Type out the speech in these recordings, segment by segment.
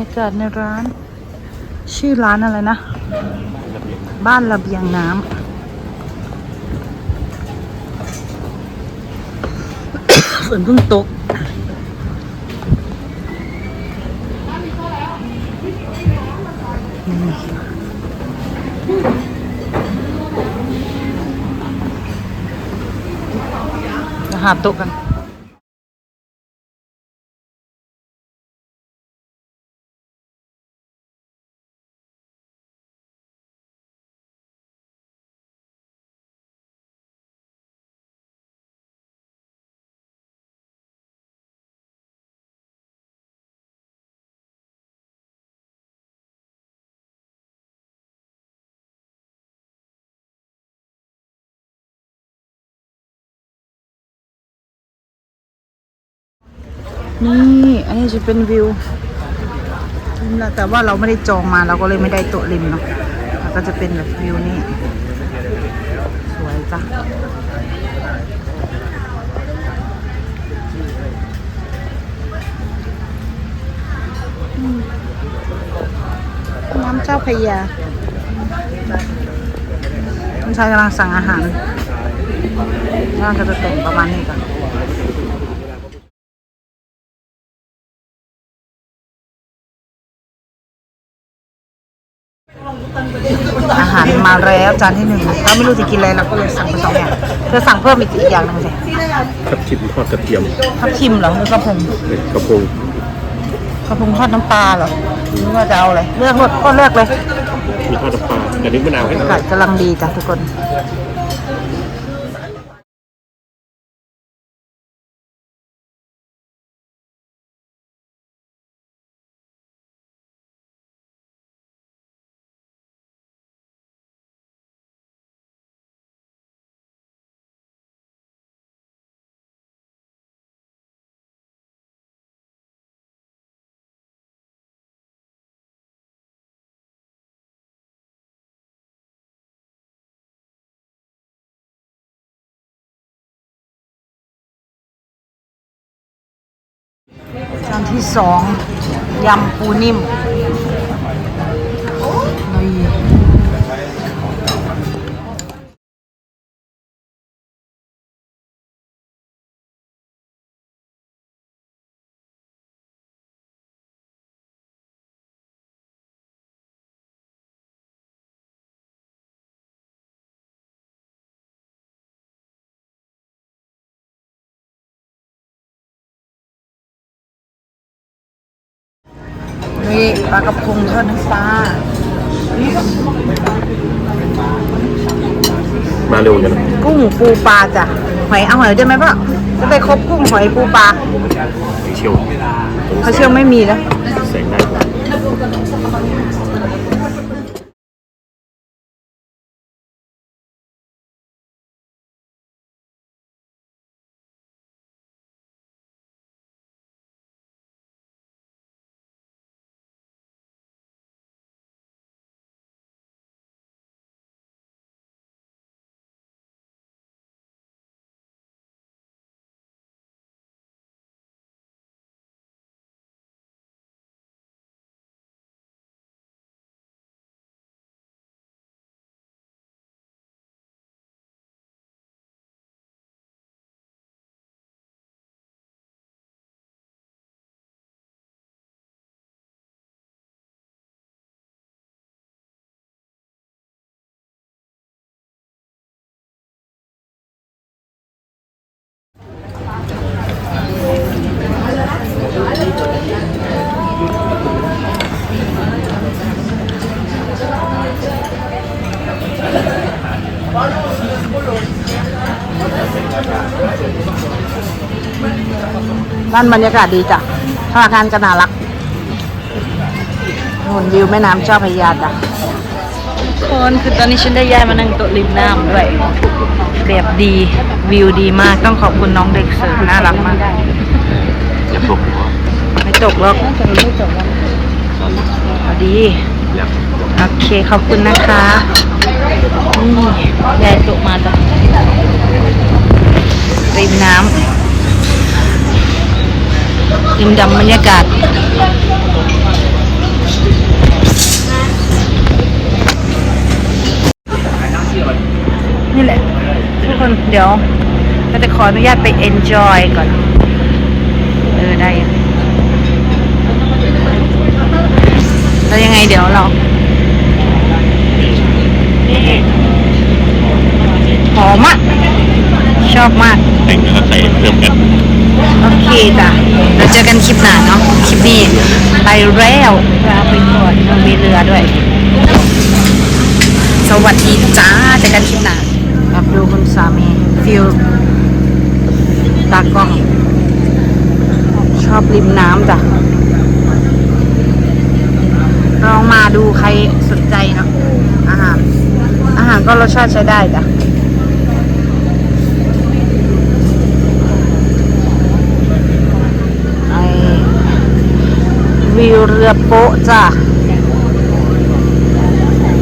ยากาศในร้าน ชื่อร้านอะไรนะ บ้านระเบียงน้ำฝนเพิ่งตกมาหาโต๊ะกัน นี่อันนี้จะเป็นวิวแต่ว่าเราไม่ได้จองมาเราก็เลยไม่ได้โต๊ะริมเนาะแล้วก็จะเป็นแบบวิวนี่สวยจ้ะน้ำเจ้าพยาคุณชายกำลังสั่งอาหารน่าจะแต่งประมาณนี้ก่อนาหารมาแล้วจานที่หนึ่งเราไม่รู้จะกินอะไรเราก็เลยสั่งไปสองอย่างเธอสั่งเพิ่มอีกอีกอย่างหนึงสิทับทิมทอดกระเทียมทับทิมเหรอหรือกระพงกระพงกระพงทอดน้ำปลาเหรอหรือว่าจะเอาอะไรเลือกรสก็เลือกเลยมีทอดน้ำปลาแต่นี้มะนาวให้หน่อาอยกาศกำลังดีจ้ะทุกคน ที่สองยำปูนิ่ม นี่ปลากระพงทอดน้ำปลามาเร็วกันนะกุ้งปูปลาจ้ะหอยเอาหอยได้ไหมพ่อจะไปครบกุ้งหอยปูปลาเชียวเขาเชื่อไม่มีแล้วแสงได้ บ้านบรรยากาศดีจ้ะพนักงานก็น่ารักหุ่นวิวแม่น้ำเจ้าพระยาจ้ะคนคือตอนนี้ฉันได้ย้ายมานั่งโต๊ะริมน้ำด้วยแบบดีวิวดีมากต้องขอบคุณน้องเด็กเสิร์ฟน่ารักมากอย่าตกหัวไม่ตกหรอกพอดีโอเคขอบคุณนะคะนี่ยายตุมาจ้ะริมน้ำ ดื่มดำบรรยากาศนี่แหละ ทุกคนเดี๋ยวเราจะขออนุญาตไป enjoy ก่อน เออ ได้แล้ยังไงเดี๋ยวเราหอมอะ ชอบมากแต่งแล้วก็ใส่เพิ่มกัน โอเคจ้ะเราเจอกันคลิปหน้าเนาะคลิปนี้ไปแล้วลาไปก่อนเรามีเรือด้วย สวัสดีจ้าเจอกันคลิปหน้าแอบดูคุณสามีฟิลตากล้อง ชอบริมน้ำจ้ะลองมาดูใครสนใจเนาะอาหารอาหารก็รสชาติใช้ได้จ้ะ วิวเรือโป๊ะจ้ะ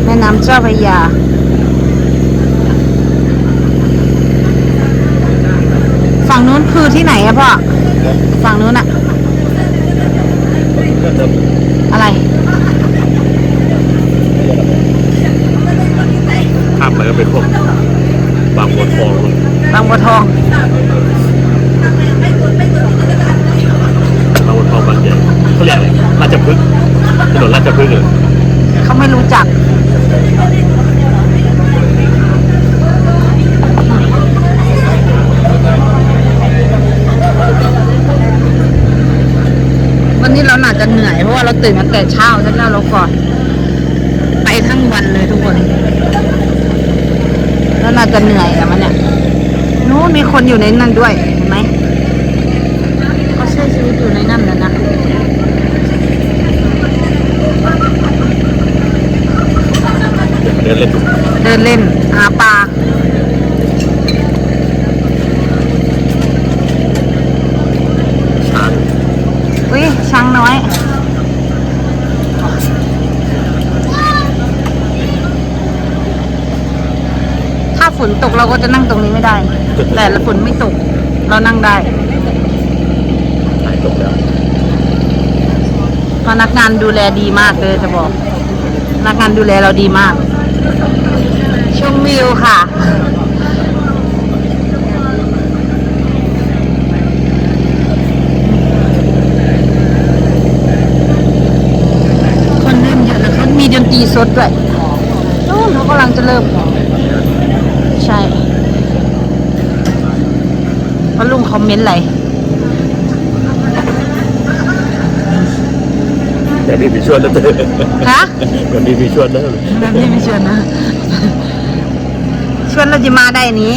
แม่น้ำเจ้าพระยาฝั่งนู้นคือที่ไหนอะพ่อ ฝั่งนู้นอะอะไร ข้ามไปก็เป็นพวกบางบัวทองบางบัวทองบางบัวทองบางใหญ่เขาเรียกอะไร ราชพฤกษ์ถนนราชพฤกษ์เลยเขาไม่รู้จัก วันนี้เราหนาจะเหนื่อย เพราะว่าเราตื่นกันแต่เช้าใช่ไหมเราก่อน ไปทั้งวันเลยทุกคน แล้วน่าจะเหนื่อยอะมันเนี่ยนู้นมีคนอยู่ในนั้นด้วย เห็นไหมเขาใช้ชีวิตอยู่ในนั้นนะนะ เดินเล่นเดินเล่นหาปลาช้างอุ้ยช้างน้อย ถ้าฝนตกเราก็จะนั่งตรงนี้ไม่ได้ แต่ละฝนไม่ตก เรานั่งได้ หายตกแล้วพนักงานดูแลดีมากเลยจะบอกพนักงานดูแลเราดีมาก ชมวิวค่ะ คนเริ่มเยอะแล้วเขามีดนตรีสดด้วยนู่นเขากำลังจะเริ่ม ใช่ว่าลุงคอมเมนต์อะไร แต่นี่มีชวนแล้วเต้ฮะวันนี้มีชวนแล้วแบบนี้ไม่ชวนนะ ชวนเราจะมาได้นี้